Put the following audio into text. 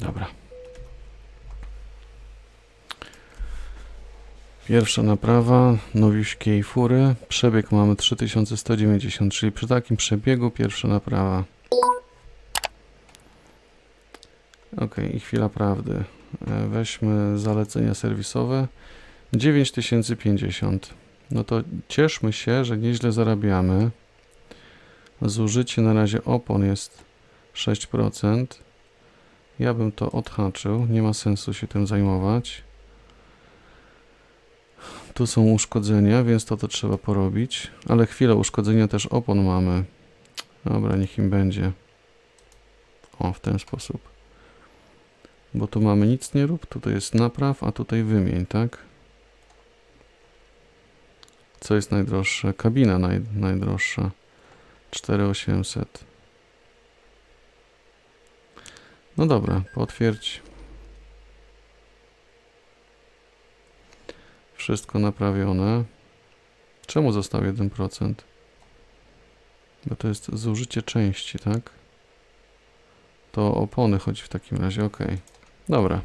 Dobra. Pierwsza naprawa, nowiuśkiej fury. Przebieg mamy 3190, czyli przy takim przebiegu pierwsza naprawa. Ok, i chwila prawdy. E, Weźmy zalecenia serwisowe. 9050. No to cieszmy się, że nieźle zarabiamy. Zużycie na razie opon jest 6%. Ja bym to odhaczył, nie ma sensu się tym zajmować. Tu są uszkodzenia, więc to to trzeba porobić. Ale chwilę, uszkodzenia też opon mamy. Dobra, niech im będzie. O, w ten sposób. Bo tu mamy nic nie rób, tutaj jest napraw, a tutaj wymień, tak? Co jest najdroższe? Kabina naj, najdroższa. 4800. No dobra, potwierdź. Wszystko naprawione. Czemu został 1%? Bo to jest zużycie części, tak? To opony chodzi w takim razie, ok. Dobra.